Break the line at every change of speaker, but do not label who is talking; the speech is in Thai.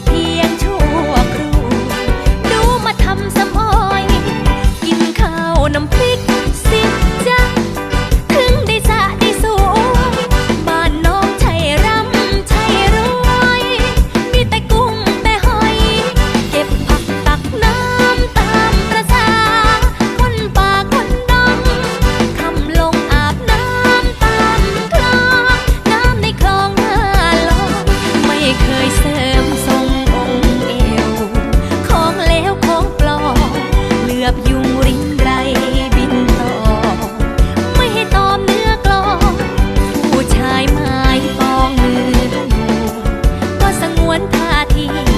peace. าที